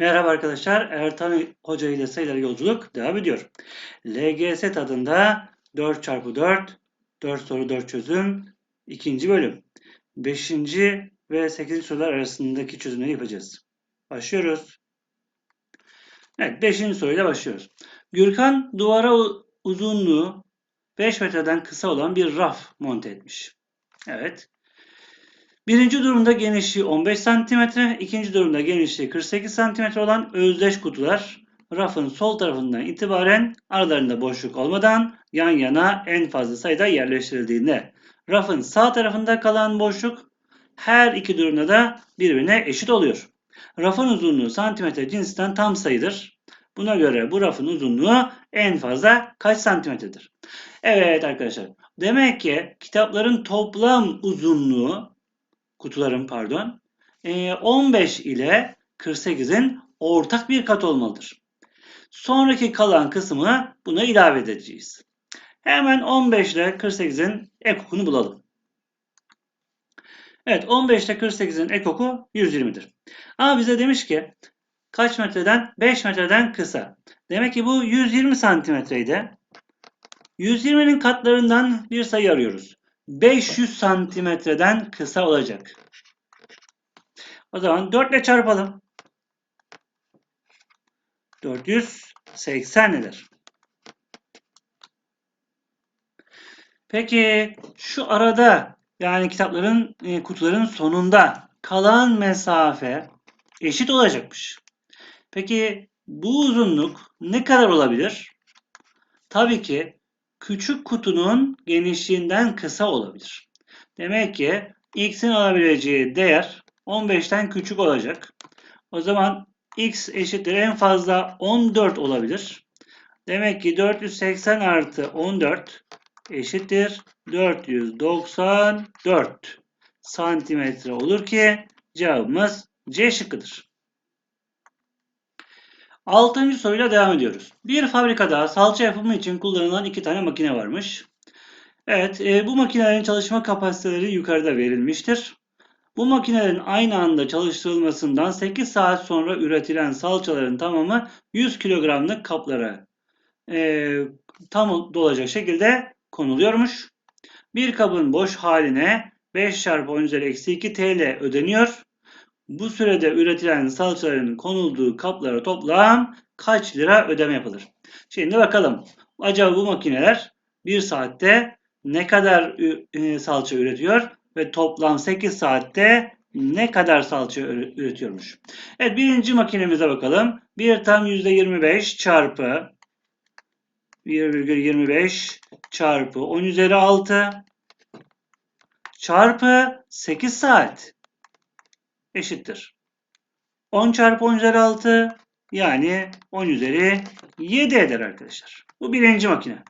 Merhaba arkadaşlar. Ertan Hoca ile sayılar yolculuk devam ediyor. LGS tadında 4x4, 4 soru 4 çözüm, ikinci bölüm. 5. ve 8. sorular arasındaki çözümleri yapacağız. Başlıyoruz. Evet 5. soruyla başlıyoruz. Gürkan duvara uzunluğu 5 metreden kısa olan bir raf monte etmiş. Evet. Birinci durumda genişliği 15 cm, ikinci durumda genişliği 48 cm olan özdeş kutular rafın sol tarafından itibaren aralarında boşluk olmadan yan yana en fazla sayıda yerleştirildiğinde rafın sağ tarafında kalan boşluk her iki durumda da birbirine eşit oluyor. Rafın uzunluğu santimetre cinsinden tam sayıdır. Buna göre bu rafın uzunluğu en fazla kaç santimetredir? Evet arkadaşlar. Demek ki kitapların toplam uzunluğu kutuların pardon 15 e, ile 48'in ortak bir kat olmalıdır. Sonraki kalan kısmı buna ilave edeceğiz. Hemen 15 ile 48'in ekokunu bulalım. Evet 15 ile 48'in ekoku 120'dir. Ama bize demiş ki kaç metreden? 5 metreden kısa. Demek ki bu 120 santimetreydi. 120'nin katlarından bir sayı arıyoruz. 500 santimetreden kısa olacak. O zaman 4 ile çarpalım. 480 nedir? Peki şu arada yani kitapların e, kutuların sonunda kalan mesafe eşit olacakmış. Peki bu uzunluk ne kadar olabilir? Tabii ki küçük kutunun genişliğinden kısa olabilir. Demek ki x'in alabileceği değer 15'ten küçük olacak. O zaman x eşittir en fazla 14 olabilir. Demek ki 480 artı 14 eşittir 494 santimetre olur ki cevabımız C şıkkıdır. Altıncı soruyla devam ediyoruz. Bir fabrikada salça yapımı için kullanılan iki tane makine varmış. Evet, e, bu makinelerin çalışma kapasiteleri yukarıda verilmiştir. Bu makinelerin aynı anda çalıştırılmasından 8 saat sonra üretilen salçaların tamamı 100 kilogramlık kaplara e, tam dolacak şekilde konuluyormuş. Bir kabın boş haline 5 çarpı 10 üzeri eksi 2 TL ödeniyor. Bu sürede üretilen salçaların konulduğu kaplara toplam kaç lira ödeme yapılır? Şimdi bakalım. Acaba bu makineler bir saatte ne kadar e, salça üretiyor ve toplam 8 saatte ne kadar salça üretiyormuş? Evet birinci makinemize bakalım. 1 tam %25 çarpı 1,25 çarpı 10 üzeri 6 çarpı 8 saat eşittir. 10 çarpı 10 üzeri 6 yani 10 üzeri 7 eder arkadaşlar. Bu birinci makine.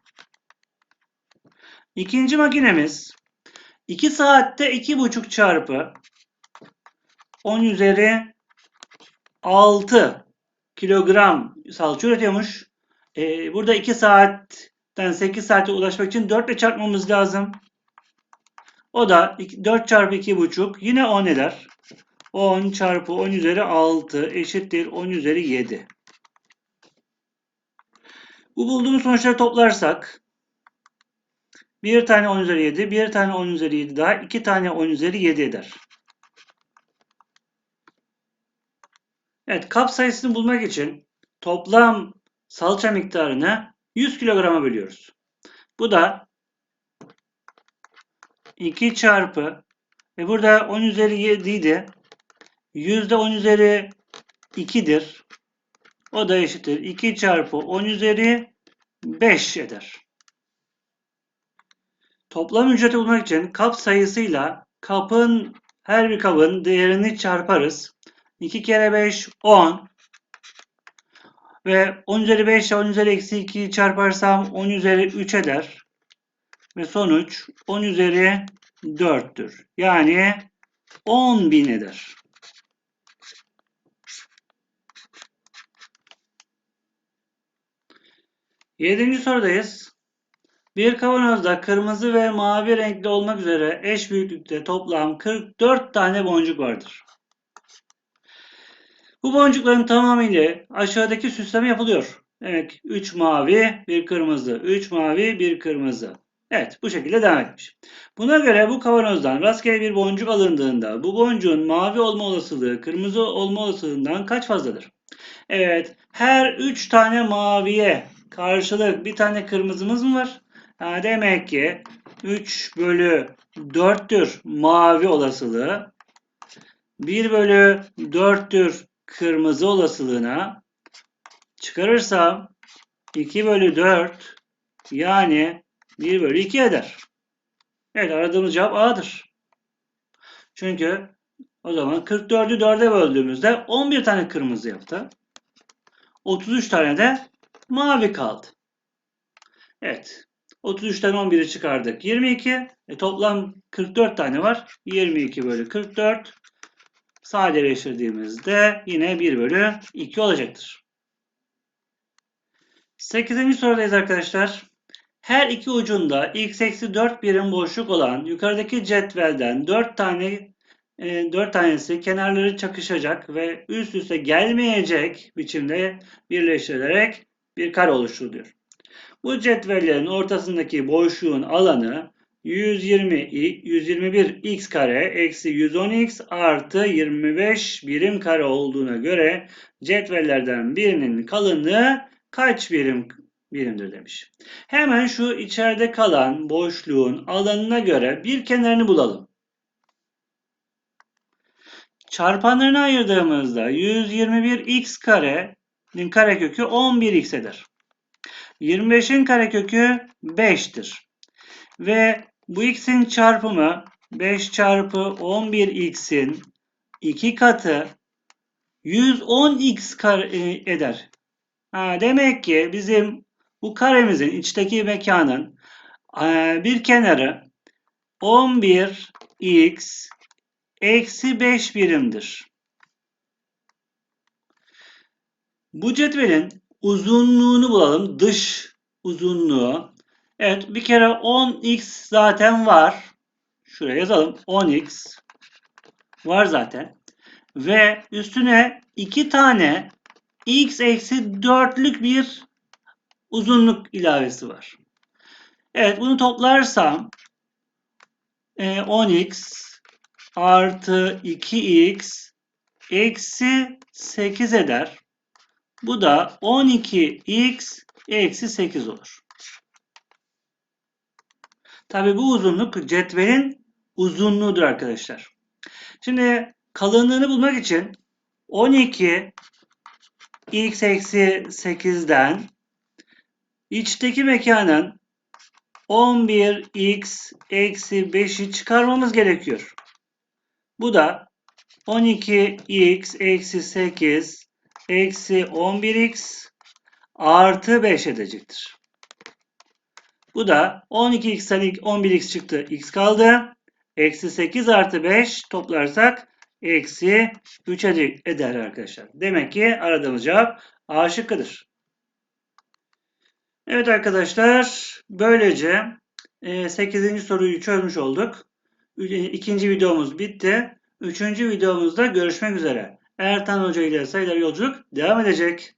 İkinci makinemiz 2 saatte 2,5 çarpı 10 üzeri 6 kilogram salça üretiyormuş. Ee, burada 2 saatten 8 saate ulaşmak için 4 ile çarpmamız lazım. O da 4 çarpı 2,5 yine 10 eder. 10 çarpı 10 üzeri 6 eşittir 10 üzeri 7. Bu bulduğumuz sonuçları toplarsak bir tane 10 üzeri 7, bir tane 10 üzeri 7 daha iki tane 10 üzeri 7 eder. Evet kap sayısını bulmak için toplam salça miktarını 100 kilograma bölüyoruz. Bu da 2 çarpı ve burada 10 üzeri 7 idi. Yüzde 10 üzeri 2'dir. O da eşittir. 2 çarpı 10 üzeri 5 eder. Toplam ücreti bulmak için kap sayısıyla kapın her bir kabın değerini çarparız. 2 kere 5 10 ve 10 üzeri 5 ile 10 üzeri eksi 2'yi çarparsam 10 üzeri 3 eder. Ve sonuç 10 üzeri 4'tür. Yani 10 bin eder. Yedinci sorudayız. Bir kavanozda kırmızı ve mavi renkli olmak üzere eş büyüklükte toplam 44 tane boncuk vardır. Bu boncukların tamamıyla aşağıdaki süsleme yapılıyor. Demek 3 mavi, 1 kırmızı, 3 mavi, 1 kırmızı. Evet bu şekilde devam etmiş. Buna göre bu kavanozdan rastgele bir boncuk alındığında bu boncuğun mavi olma olasılığı kırmızı olma olasılığından kaç fazladır? Evet her 3 tane maviye karşılık bir tane kırmızımız mı var? Ha, demek ki 3 bölü 4'tür mavi olasılığı. 1 bölü 4'tür kırmızı olasılığına çıkarırsam 2 bölü 4 yani 1 bölü 2 eder. Evet aradığımız cevap A'dır. Çünkü o zaman 44'ü 4'e böldüğümüzde 11 tane kırmızı yaptı. 33 tane de mavi kaldı. Evet. 33'ten 11'i çıkardık. 22. E, toplam 44 tane var. 22 bölü 44. Sadeleştirdiğimizde yine 1 bölü 2 olacaktır. 8. sorudayız arkadaşlar. Her iki ucunda x eksi 4 birim boşluk olan yukarıdaki cetvelden 4 tane e, 4 tanesi kenarları çakışacak ve üst üste gelmeyecek biçimde birleştirilerek bir kare oluşturuluyor. Bu cetvellerin ortasındaki boşluğun alanı 120 121 x kare eksi 110 x artı 25 birim kare olduğuna göre cetvellerden birinin kalınlığı kaç birim birimdir demiş. Hemen şu içeride kalan boşluğun alanına göre bir kenarını bulalım. Çarpanlarını ayırdığımızda 121 x kare 10'un karekökü 11x'edir. 25'in karekökü 5'tir. Ve bu x'in çarpımı 5 çarpı 11x'in 2 katı 110x kare e, eder. Ha, demek ki bizim bu karemizin içteki mekanın e, bir kenarı 11x eksi 5 birimdir. Bu cetvelin uzunluğunu bulalım. Dış uzunluğu. Evet bir kere 10x zaten var. Şuraya yazalım. 10x var zaten. Ve üstüne 2 tane x eksi 4'lük bir uzunluk ilavesi var. Evet bunu toplarsam 10x artı 2x eksi 8 eder. Bu da 12x eksi 8 olur. Tabi bu uzunluk cetvelin uzunluğudur arkadaşlar. Şimdi kalınlığını bulmak için 12 x eksi 8'den içteki mekanın 11x eksi 5'i çıkarmamız gerekiyor. Bu da 12x eksi 8 eksi 11x artı 5 edecektir. Bu da 12x'ten 11x çıktı. x kaldı. Eksi 8 artı 5 toplarsak eksi 3 eder arkadaşlar. Demek ki aradığımız cevap A şıkkıdır. Evet arkadaşlar böylece 8. E, soruyu çözmüş olduk. İkinci videomuz bitti. Üçüncü videomuzda görüşmek üzere. Ertan Hoca ile sayılar yolculuk devam edecek.